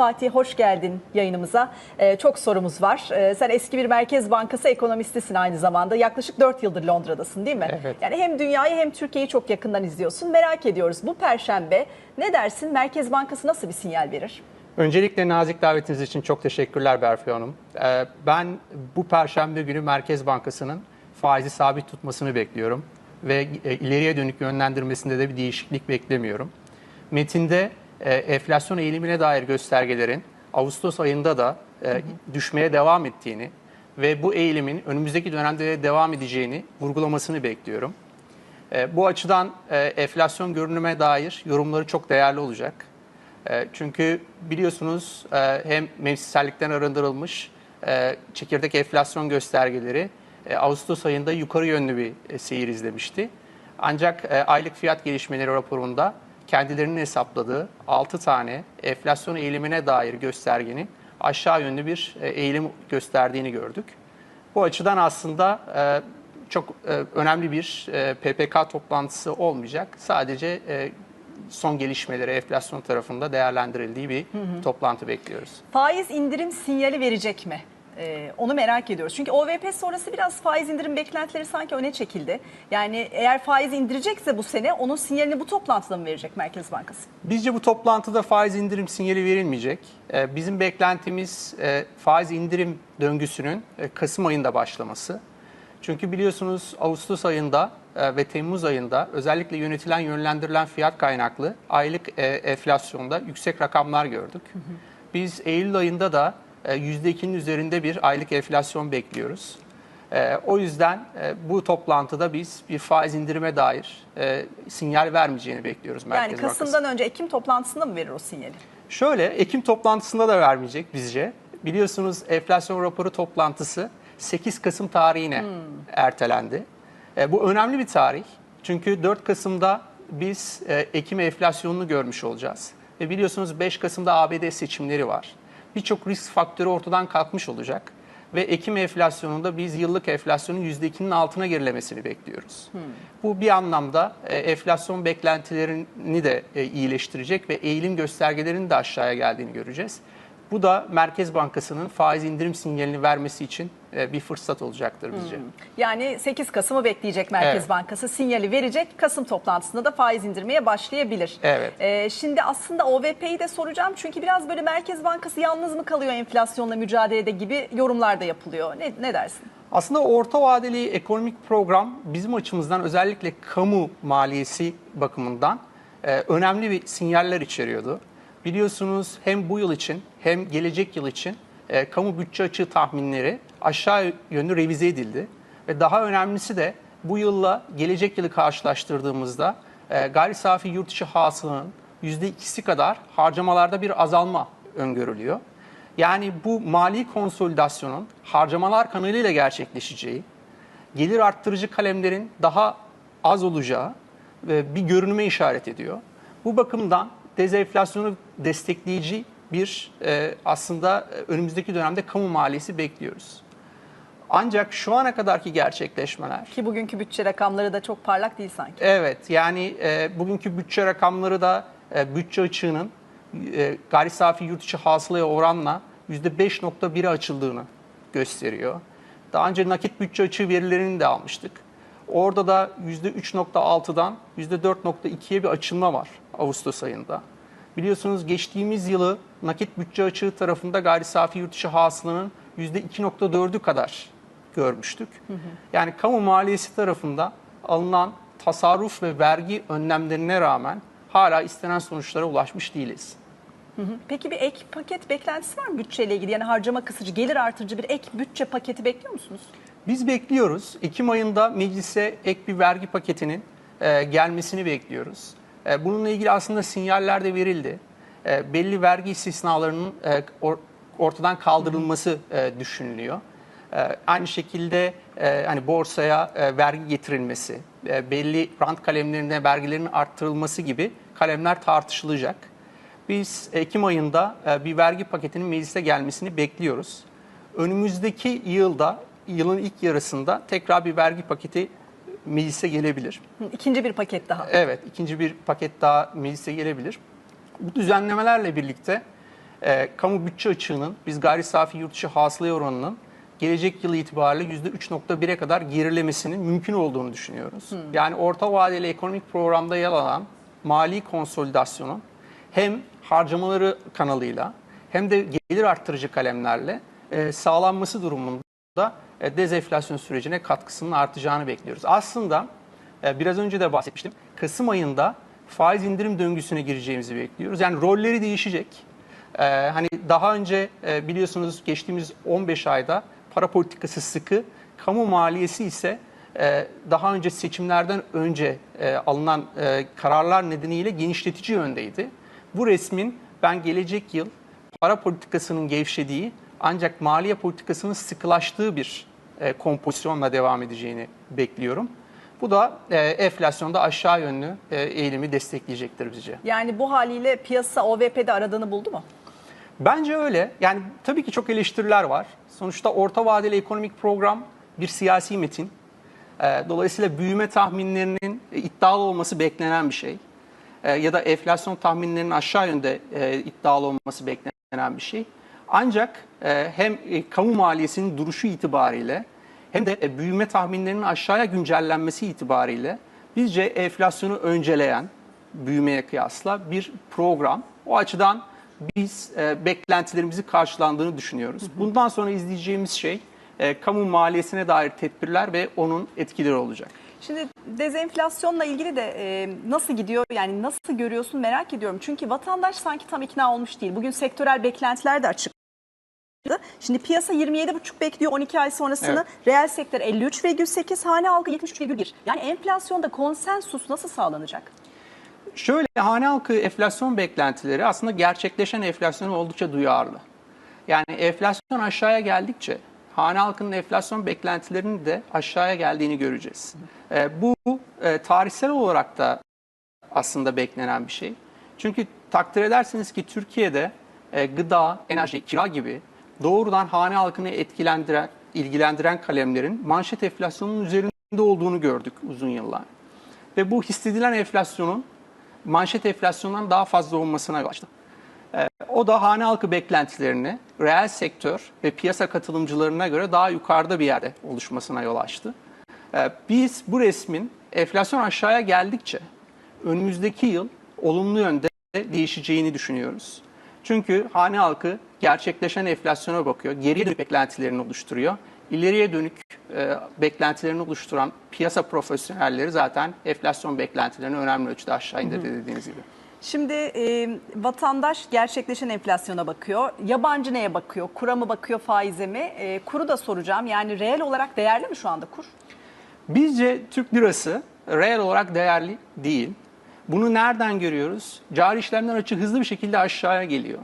Fatih hoş geldin yayınımıza. Ee, çok sorumuz var. Ee, sen eski bir Merkez Bankası ekonomistisin aynı zamanda. Yaklaşık 4 yıldır Londra'dasın değil mi? Evet. Yani hem dünyayı hem Türkiye'yi çok yakından izliyorsun. Merak ediyoruz bu perşembe ne dersin Merkez Bankası nasıl bir sinyal verir? Öncelikle nazik davetiniz için çok teşekkürler Berfi Hanım. Ee, Ben bu perşembe günü Merkez Bankası'nın faizi sabit tutmasını bekliyorum ve e, ileriye dönük yönlendirmesinde de bir değişiklik beklemiyorum. Metinde e, enflasyon eğilimine dair göstergelerin Ağustos ayında da e, düşmeye devam ettiğini ve bu eğilimin önümüzdeki dönemde de devam edeceğini vurgulamasını bekliyorum. E, Bu açıdan e, enflasyon görünüme dair yorumları çok değerli olacak. E, Çünkü biliyorsunuz e, hem mevsimsellikten arındırılmış e, çekirdek enflasyon göstergeleri e, Ağustos ayında yukarı yönlü bir e, seyir izlemişti. Ancak e, aylık fiyat gelişmeleri raporunda kendilerinin hesapladığı 6 tane enflasyon eğilimine dair göstergenin aşağı yönlü bir e, eğilim gösterdiğini gördük. Bu açıdan aslında e, çok e, önemli bir PPK toplantısı olmayacak. Sadece son gelişmeleri enflasyon tarafında değerlendirildiği bir toplantı bekliyoruz. Faiz indirim sinyali verecek mi? Ee, onu merak ediyoruz. Çünkü OVP sonrası biraz faiz indirim beklentileri sanki öne çekildi. Yani eğer faiz indirecekse bu sene onun sinyalini bu toplantıda mı verecek Merkez Bankası? Bizce bu toplantıda faiz indirim sinyali verilmeyecek. E, Bizim beklentimiz e, faiz indirim döngüsünün e, Kasım ayında başlaması. Çünkü biliyorsunuz Ağustos ayında e, ve Temmuz ayında özellikle yönetilen yönlendirilen fiyat kaynaklı aylık e, enflasyonda yüksek rakamlar gördük. Biz Eylül ayında da %2'nin üzerinde bir aylık enflasyon bekliyoruz. E, O yüzden e, bu toplantıda biz bir faiz indirime dair e, sinyal vermeyeceğini bekliyoruz Merkez Yani Bankası. Kasım'dan önce Ekim toplantısında mı verir o sinyali? Şöyle Ekim toplantısında da vermeyecek bizce. Biliyorsunuz enflasyon raporu toplantısı 8 Kasım tarihine ertelendi. E, bu önemli bir tarih. Çünkü 4 Kasım'da biz e, Ekim enflasyonunu görmüş olacağız. Ve biliyorsunuz 5 Kasım'da ABD seçimleri var. Birçok risk faktörü ortadan kalkmış olacak. Ve Ekim enflasyonunda biz yıllık enflasyonun %2'nin altına gerilemesini bekliyoruz. Bu bir anlamda e, enflasyon beklentilerini de e, iyileştirecek ve eğilim göstergelerinin de aşağıya geldiğini göreceğiz. Bu da Merkez Bankası'nın faiz indirim sinyalini vermesi için bir fırsat olacaktır bizce. Yani 8 Kasım'ı bekleyecek Merkez Evet. Bankası sinyali verecek. Kasım toplantısında da faiz indirmeye başlayabilir. Evet. Ee, şimdi aslında OVP'yi de soracağım çünkü biraz böyle Merkez Bankası yalnız mı kalıyor enflasyonla mücadelede gibi yorumlar da yapılıyor. Ne, ne dersin? Aslında orta vadeli ekonomik program bizim açımızdan özellikle kamu maliyesi bakımından e, önemli bir sinyaller içeriyordu. Biliyorsunuz hem bu yıl için hem gelecek yıl için e, kamu bütçe açığı tahminleri aşağı yönlü revize edildi. Ve daha önemlisi de bu yılla gelecek yılı karşılaştırdığımızda e, gayri safi yurt içi hasılanın %2'si kadar harcamalarda bir azalma öngörülüyor. Yani bu mali konsolidasyonun harcamalar kanalıyla gerçekleşeceği, gelir arttırıcı kalemlerin daha az olacağı e, bir görünüme işaret ediyor. Bu bakımdan dezenflasyonu destekleyici bir e, aslında e, önümüzdeki dönemde kamu maliyesi bekliyoruz. Ancak şu ana kadarki gerçekleşmeler Ki bugünkü bütçe rakamları da çok parlak değil sanki. Evet yani e, bugünkü bütçe rakamları da e, bütçe açığının e, gayri safi yurt içi hasılaya oranla %5.1'e açıldığını gösteriyor. Daha önce nakit bütçe açığı verilerini de almıştık. Orada da %3.6'dan %4.2'ye bir açılma var Ağustos ayında. Biliyorsunuz geçtiğimiz yılı nakit bütçe açığı tarafında gayri safi yurt içi hasılanın %2.4'ü kadar görmüştük. Yani kamu maliyesi tarafında alınan tasarruf ve vergi önlemlerine rağmen hala istenen sonuçlara ulaşmış değiliz. Peki bir ek paket beklentisi var mı bütçeyle ilgili? Yani harcama kısıcı, gelir artırıcı bir ek bütçe paketi bekliyor musunuz? Biz bekliyoruz. Ekim ayında meclise ek bir vergi paketinin e, gelmesini bekliyoruz. E, bununla ilgili aslında sinyaller de verildi. E, belli vergi istisnalarının e, or- ortadan kaldırılması düşünülüyor. Aynı şekilde hani borsaya vergi getirilmesi, belli rant kalemlerine vergilerin arttırılması gibi kalemler tartışılacak. Biz Ekim ayında bir vergi paketinin meclise gelmesini bekliyoruz. Önümüzdeki yılda, yılın ilk yarısında tekrar bir vergi paketi meclise gelebilir. İkinci bir paket daha. Evet, ikinci bir paket daha meclise gelebilir. Bu düzenlemelerle birlikte e, kamu bütçe açığının, biz gayri safi yurt dışı hasılaya oranının gelecek yıl itibariyle %3.1'e kadar gerilemesinin mümkün olduğunu düşünüyoruz. Yani orta vadeli ekonomik programda yer alan mali konsolidasyonun hem harcamaları kanalıyla hem de gelir arttırıcı kalemlerle e, sağlanması durumunda dezenflasyon sürecine katkısının artacağını bekliyoruz. Aslında e, biraz önce de bahsetmiştim. Kasım ayında faiz indirim döngüsüne gireceğimizi bekliyoruz. Yani rolleri değişecek. E, hani daha önce e, biliyorsunuz geçtiğimiz 15 ayda para politikası sıkı, kamu maliyesi ise e, daha önce seçimlerden önce e, alınan e, kararlar nedeniyle genişletici yöndeydi. Bu resmin ben gelecek yıl para politikasının gevşediği ancak maliye politikasının sıkılaştığı bir e, kompozisyonla devam edeceğini bekliyorum. Bu da e, enflasyonda aşağı yönlü e, eğilimi destekleyecektir bizce. Yani bu haliyle piyasa OVP'de aradığını buldu mu? Bence öyle. Yani tabii ki çok eleştiriler var. Sonuçta orta vadeli ekonomik program bir siyasi metin. E, Dolayısıyla büyüme tahminlerinin iddialı olması beklenen bir şey. E, Ya da enflasyon tahminlerinin aşağı yönde e, iddialı olması beklenen bir şey. Ancak e, hem e, kamu maliyesinin duruşu itibariyle hem de e, büyüme tahminlerinin aşağıya güncellenmesi itibariyle bizce enflasyonu önceleyen büyümeye kıyasla bir program. O açıdan biz e, beklentilerimizi karşılandığını düşünüyoruz. Bundan sonra izleyeceğimiz şey e, kamu maliyesine dair tedbirler ve onun etkileri olacak. Şimdi dezenflasyonla ilgili de e, nasıl gidiyor yani nasıl görüyorsun merak ediyorum. Çünkü vatandaş sanki tam ikna olmuş değil. Bugün sektörel beklentiler de açık. Şimdi piyasa 27,5 bekliyor 12 ay sonrasını. Reel sektör 53,8, hane halkı 73,1. Yani enflasyonda konsensus nasıl sağlanacak? Şöyle hane halkı enflasyon beklentileri aslında gerçekleşen enflasyona oldukça duyarlı. Yani enflasyon aşağıya geldikçe hane halkının enflasyon beklentilerinin de aşağıya geldiğini göreceğiz. E, bu e, tarihsel olarak da aslında beklenen bir şey. Çünkü takdir edersiniz ki Türkiye'de e, gıda, enerji, kira gibi doğrudan hane halkını etkilendiren, ilgilendiren kalemlerin manşet enflasyonunun üzerinde olduğunu gördük uzun yıllar. Ve bu hissedilen enflasyonun manşet enflasyondan daha fazla olmasına açtı. Ee, o da hane halkı beklentilerini reel sektör ve piyasa katılımcılarına göre daha yukarıda bir yerde oluşmasına yol açtı. Ee, biz bu resmin enflasyon aşağıya geldikçe önümüzdeki yıl olumlu yönde değişeceğini düşünüyoruz. Çünkü hane halkı gerçekleşen enflasyona bakıyor, geriye dönük beklentilerini oluşturuyor. İleriye dönük e, beklentilerini oluşturan piyasa profesyonelleri zaten enflasyon beklentilerini önemli ölçüde aşağı indirdi dediğiniz gibi. Şimdi e, vatandaş gerçekleşen enflasyona bakıyor. Yabancı neye bakıyor? Kura mı bakıyor, faize mi? E, kuru da soracağım. Yani reel olarak değerli mi şu anda kur? Bizce Türk lirası reel olarak değerli değil. Bunu nereden görüyoruz? Cari işlemler açığı hızlı bir şekilde aşağıya geliyor.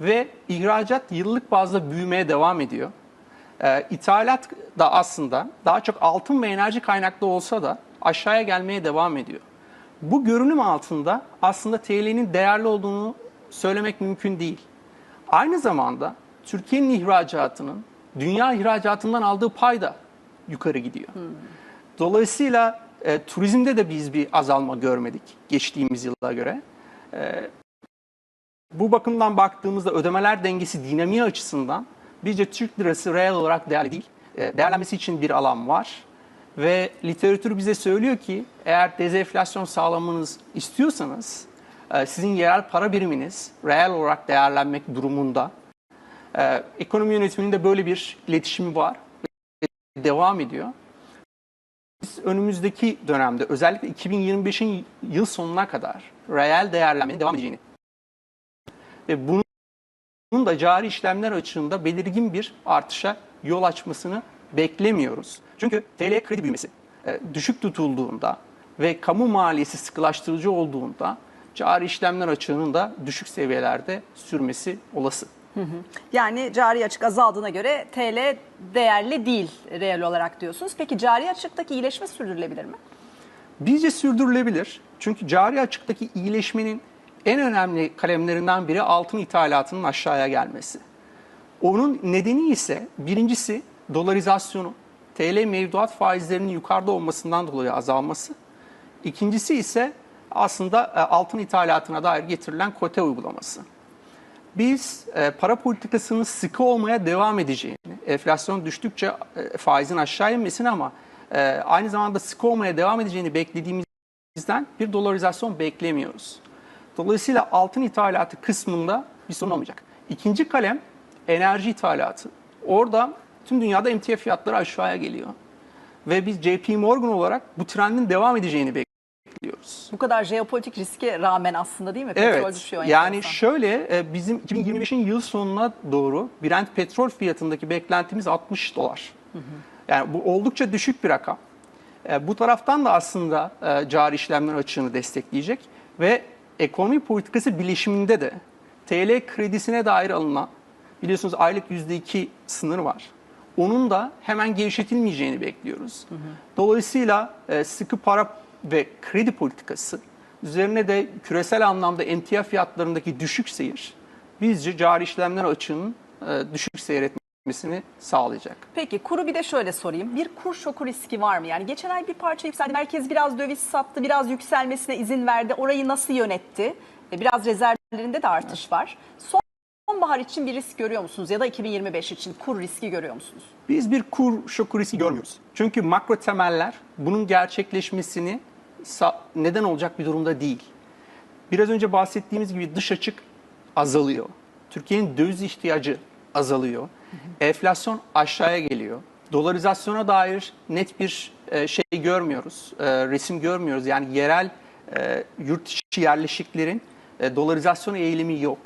Ve ihracat yıllık bazda büyümeye devam ediyor. Ee, ithalat da aslında daha çok altın ve enerji kaynaklı olsa da aşağıya gelmeye devam ediyor. Bu görünüm altında aslında TL'nin değerli olduğunu söylemek mümkün değil. Aynı zamanda Türkiye'nin ihracatının dünya ihracatından aldığı pay da yukarı gidiyor. Dolayısıyla e, turizmde de biz bir azalma görmedik geçtiğimiz yıla göre. E, bu bakımdan baktığımızda ödemeler dengesi dinamiği açısından bizce Türk lirası reel olarak değerli. E, değerlenmesi için bir alan var. Ve literatür bize söylüyor ki eğer dezenflasyon sağlamanız istiyorsanız e, sizin yerel para biriminiz reel olarak değerlenmek durumunda. E, ekonomi yönetiminde böyle bir iletişimi var. Devam ediyor. Önümüzdeki dönemde özellikle 2025'in yıl sonuna kadar reel değerlenmeye devam edeceğini ve bunun da cari işlemler açığında belirgin bir artışa yol açmasını beklemiyoruz. Çünkü TL kredi büyümesi e, düşük tutulduğunda ve kamu maliyesi sıkılaştırıcı olduğunda cari işlemler açığının da düşük seviyelerde sürmesi olası. Yani cari açık azaldığına göre TL değerli değil reel olarak diyorsunuz. Peki cari açıktaki iyileşme sürdürülebilir mi? Bizce sürdürülebilir. Çünkü cari açıktaki iyileşmenin en önemli kalemlerinden biri altın ithalatının aşağıya gelmesi. Onun nedeni ise birincisi dolarizasyonu, TL mevduat faizlerinin yukarıda olmasından dolayı azalması. İkincisi ise aslında e, altın ithalatına dair getirilen kote uygulaması. Biz e, para politikasının sıkı olmaya devam edeceğini, enflasyon düştükçe e, faizin aşağı inmesini ama e, aynı zamanda sıkı olmaya devam edeceğini beklediğimizden bir dolarizasyon beklemiyoruz. Dolayısıyla altın ithalatı kısmında bir sorun olmayacak. İkinci kalem enerji ithalatı. Orada tüm dünyada emtia fiyatları aşağıya geliyor. Ve biz JP Morgan olarak bu trendin devam edeceğini bekliyoruz. Bu kadar jeopolitik riske rağmen aslında değil mi? Petrol Evet. düşüyor. Yani enteresan. şöyle e, bizim 2025'in yıl sonuna doğru Brent petrol fiyatındaki beklentimiz 60 dolar. Yani bu oldukça düşük bir rakam. E, Bu taraftan da aslında e, cari işlemler açığını destekleyecek ve ekonomi politikası bileşiminde de TL kredisine dair alınan biliyorsunuz aylık %2 sınır var. Onun da hemen gevşetilmeyeceğini bekliyoruz. Dolayısıyla e, sıkı para ve kredi politikası üzerine de küresel anlamda emtia fiyatlarındaki düşük seyir bizce cari işlemler açığının e, düşük seyretmesini sağlayacak. Peki kuru bir de şöyle sorayım. Bir kur şoku riski var mı? Yani geçen ay bir parça yükseldi. Merkez biraz döviz sattı, biraz yükselmesine izin verdi. Orayı nasıl yönetti? E, Biraz rezervlerinde de artış var. Sonbahar için bir risk görüyor musunuz? Ya da 2025 için kur riski görüyor musunuz? Biz bir kur şoku riski görmüyoruz. Çünkü makro temeller bunun gerçekleşmesini neden olacak bir durumda değil. Biraz önce bahsettiğimiz gibi dış açık azalıyor. Türkiye'nin döviz ihtiyacı azalıyor. Enflasyon aşağıya geliyor. Dolarizasyona dair net bir e, şey görmüyoruz, e, resim görmüyoruz. Yani yerel e, yurt içi yerleşiklerin dolarizasyon eğilimi yok.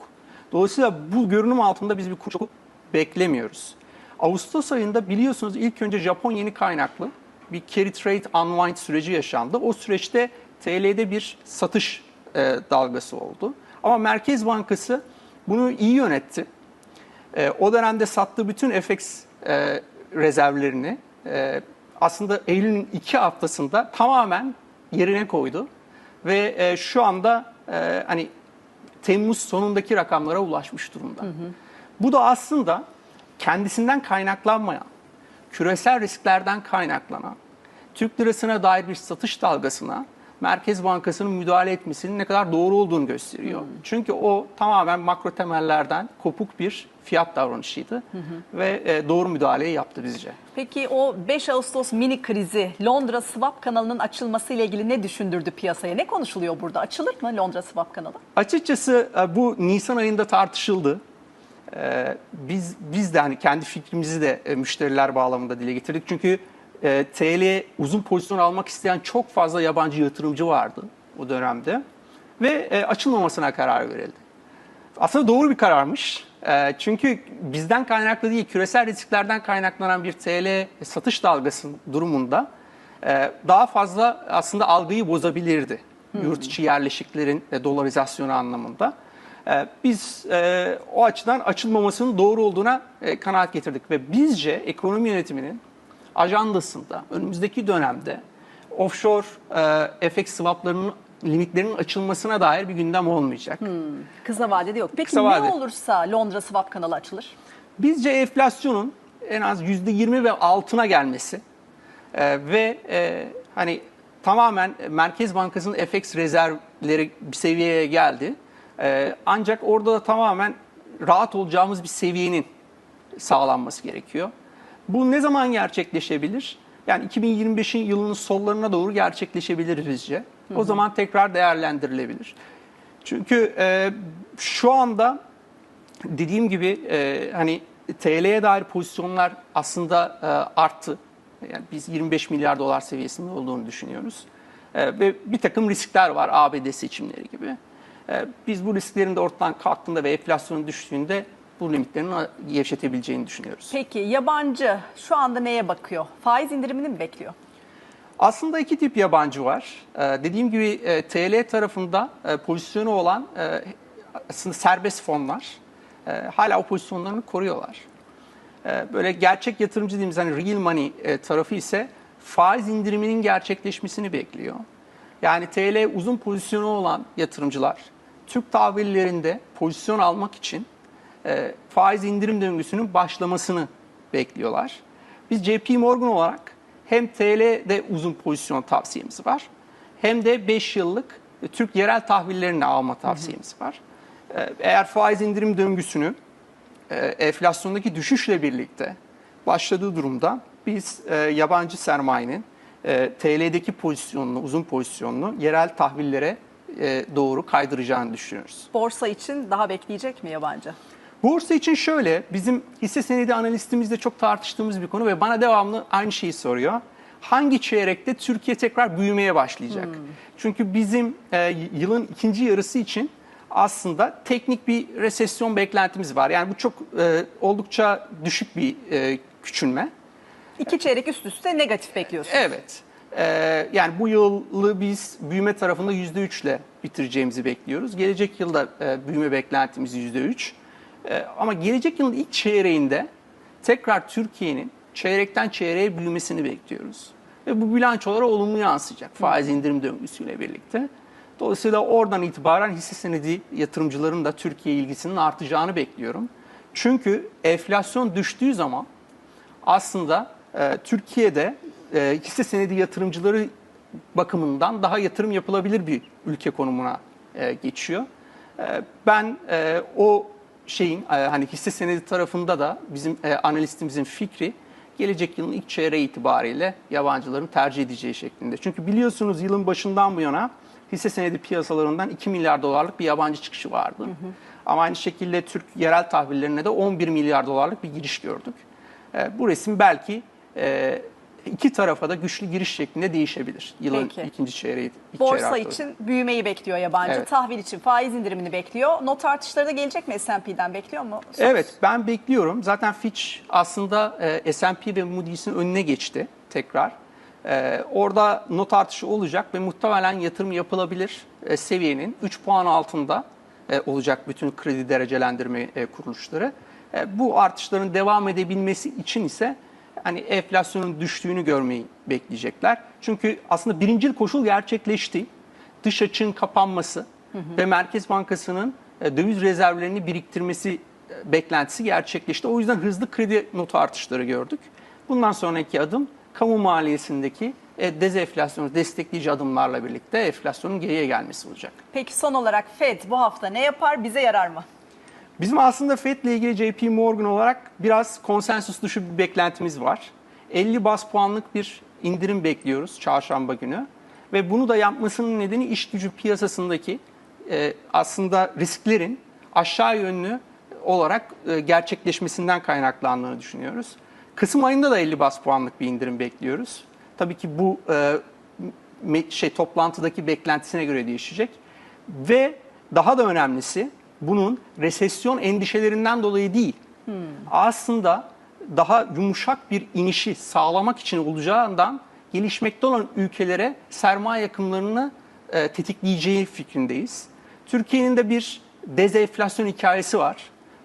Dolayısıyla bu görünüm altında biz bir şoku beklemiyoruz. Ağustos ayında biliyorsunuz ilk önce Japon yeni kaynaklı bir carry trade unwind süreci yaşandı. O süreçte TL'de bir satış e, dalgası oldu. Ama Merkez Bankası bunu iyi yönetti. E, o dönemde sattığı bütün FX e, rezervlerini e, aslında Eylül'ün iki haftasında tamamen yerine koydu. Ve e, şu anda e, hani Temmuz sonundaki rakamlara ulaşmış durumda. Bu da aslında kendisinden kaynaklanmayan, küresel risklerden kaynaklanan, Türk lirasına dair bir satış dalgasına Merkez Bankası'nın müdahale etmesinin ne kadar doğru olduğunu gösteriyor. Çünkü o tamamen makro temellerden kopuk bir fiyat davranışıydı ve e, doğru müdahaleyi yaptı bizce. Peki o 5 Ağustos mini krizi Londra Swap kanalının açılması ile ilgili ne düşündürdü piyasaya? Ne konuşuluyor burada? Açılır mı Londra Swap kanalı? Açıkçası e, bu Nisan ayında tartışıldı. E, Biz biz de hani kendi fikrimizi de e, müşteriler bağlamında dile getirdik. Çünkü e, TL uzun pozisyon almak isteyen çok fazla yabancı yatırımcı vardı o dönemde ve e, açılmamasına karar verildi. Aslında doğru bir kararmış. E, Çünkü bizden kaynaklı değil, küresel risklerden kaynaklanan bir TL satış dalgası durumunda e, daha fazla aslında algıyı bozabilirdi. Yurt içi yerleşiklerin e, dolarizasyonu anlamında. E, Biz e, o açıdan açılmamasının doğru olduğuna e, kanaat getirdik ve bizce ekonomi yönetiminin ajandasında önümüzdeki dönemde offshore e, FX swaplarının limitlerinin açılmasına dair bir gündem olmayacak. Kısa vadede yok. Peki Kısa ne vade. olursa Londra Swap kanalı açılır? Bizce enflasyonun en az %20 ve altına gelmesi e, ve e, hani tamamen Merkez Bankası'nın FX rezervleri bir seviyeye geldi. E, ancak orada da tamamen rahat olacağımız bir seviyenin sağlanması gerekiyor. Bu ne zaman gerçekleşebilir? Yani 2025'in yılının sollarına doğru gerçekleşebilir bizce. O zaman tekrar değerlendirilebilir. Çünkü e, şu anda dediğim gibi e, hani TL'ye dair pozisyonlar aslında e, arttı. Yani biz 25 milyar dolar seviyesinde olduğunu düşünüyoruz. E, ve bir takım riskler var ABD seçimleri gibi. E, biz bu risklerin de ortadan kalktığında ve enflasyonun düştüğünde bu limitlerin gevşetebileceğini düşünüyoruz. Peki yabancı şu anda neye bakıyor? Faiz indirimini mi bekliyor? Aslında iki tip yabancı var. Ee, dediğim gibi e, TL tarafında e, pozisyonu olan e, aslında serbest fonlar e, hala o pozisyonlarını koruyorlar. E, böyle gerçek yatırımcı dediğimiz hani real money e, tarafı ise faiz indiriminin gerçekleşmesini bekliyor. Yani TL uzun pozisyonu olan yatırımcılar Türk tahvillerinde pozisyon almak için e, faiz indirim döngüsünün başlamasını bekliyorlar. Biz JP Morgan olarak hem TL'de uzun pozisyon tavsiyemiz var hem de 5 yıllık Türk yerel tahvillerini alma tavsiyemiz var. E, Eğer faiz indirim döngüsünü e, enflasyondaki düşüşle birlikte başladığı durumda biz e, yabancı sermayenin e, TL'deki pozisyonunu, uzun pozisyonunu yerel tahvillere e, doğru kaydıracağını düşünüyoruz. Borsa için daha bekleyecek mi yabancı? Borsa için şöyle, bizim hisse senedi analistimizde çok tartıştığımız bir konu ve bana devamlı aynı şeyi soruyor. Hangi çeyrekte Türkiye tekrar büyümeye başlayacak? Çünkü bizim e, yılın ikinci yarısı için aslında teknik bir resesyon beklentimiz var. Yani bu çok e, oldukça düşük bir e, küçülme. İki çeyrek üst üste negatif bekliyorsunuz. Evet. Ee, yani bu yılı biz büyüme tarafında %3 ile bitireceğimizi bekliyoruz. Gelecek yılda e, büyüme beklentimiz %3. Ee, ama gelecek yılın ilk çeyreğinde tekrar Türkiye'nin çeyrekten çeyreğe büyümesini bekliyoruz. Ve bu bilançolara olumlu yansıyacak faiz indirim döngüsüyle birlikte. Dolayısıyla oradan itibaren hisse senedi yatırımcıların da Türkiye ilgisinin artacağını bekliyorum. Çünkü enflasyon düştüğü zaman aslında e, Türkiye'de e, hisse senedi yatırımcıları bakımından daha yatırım yapılabilir bir ülke konumuna e, geçiyor. E, ben e, o şeyin e, hani hisse senedi tarafında da bizim e, analistimizin fikri gelecek yılın ilk çeyreği itibariyle yabancıların tercih edeceği şeklinde. Çünkü biliyorsunuz yılın başından bu yana hisse senedi piyasalarından 2 milyar dolarlık bir yabancı çıkışı vardı. Ama aynı şekilde Türk yerel tahvillerine de 11 milyar dolarlık bir giriş gördük. E, bu resim belki e, iki tarafa da güçlü giriş şeklinde değişebilir. Yılın Peki. ikinci çeyreği. ilk Borsa çeyreği için büyümeyi bekliyor yabancı. Evet. Tahvil için faiz indirimini bekliyor. Not artışları da gelecek mi S&P'den bekliyor mu? Evet ben bekliyorum. Zaten Fitch aslında e, S&P ve Moody's'in önüne geçti tekrar. E, orada not artışı olacak ve muhtemelen yatırım yapılabilir e, seviyenin 3 puan altında e, olacak bütün kredi derecelendirme e, kuruluşları. E, bu artışların devam edebilmesi için ise hani enflasyonun düştüğünü görmeyi bekleyecekler. Çünkü aslında birincil koşul gerçekleşti. Dış açığın kapanması ve Merkez Bankası'nın e, döviz rezervlerini biriktirmesi e, beklentisi gerçekleşti. O yüzden hızlı kredi notu artışları gördük. Bundan sonraki adım kamu maliyesindeki e, dezenflasyonu destekleyici adımlarla birlikte enflasyonun geriye gelmesi olacak. Peki son olarak Fed bu hafta ne yapar? Bize yarar mı? Bizim aslında FED ile ilgili JP Morgan olarak biraz konsensus dışı bir beklentimiz var. 50 bas puanlık bir indirim bekliyoruz çarşamba günü. Ve bunu da yapmasının nedeni iş gücü piyasasındaki e, aslında risklerin aşağı yönlü olarak e, gerçekleşmesinden kaynaklandığını düşünüyoruz. Kasım ayında da 50 bas puanlık bir indirim bekliyoruz. Tabii ki bu e, şey toplantıdaki beklentisine göre değişecek. Ve daha da önemlisi bunun resesyon endişelerinden dolayı değil. Aslında daha yumuşak bir inişi sağlamak için olacağından gelişmekte olan ülkelere sermaye yakımlarını e, tetikleyeceği fikrindeyiz. Türkiye'nin de bir dezenflasyon hikayesi var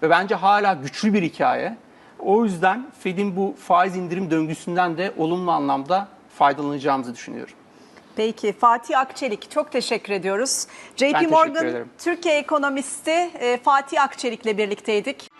ve bence hala güçlü bir hikaye. O yüzden Fed'in bu faiz indirim döngüsünden de olumlu anlamda faydalanacağımızı düşünüyorum. Peki Fatih Akçelik çok teşekkür ediyoruz. JP teşekkür Morgan ederim. Türkiye ekonomisti e, Fatih Akçelik'le birlikteydik.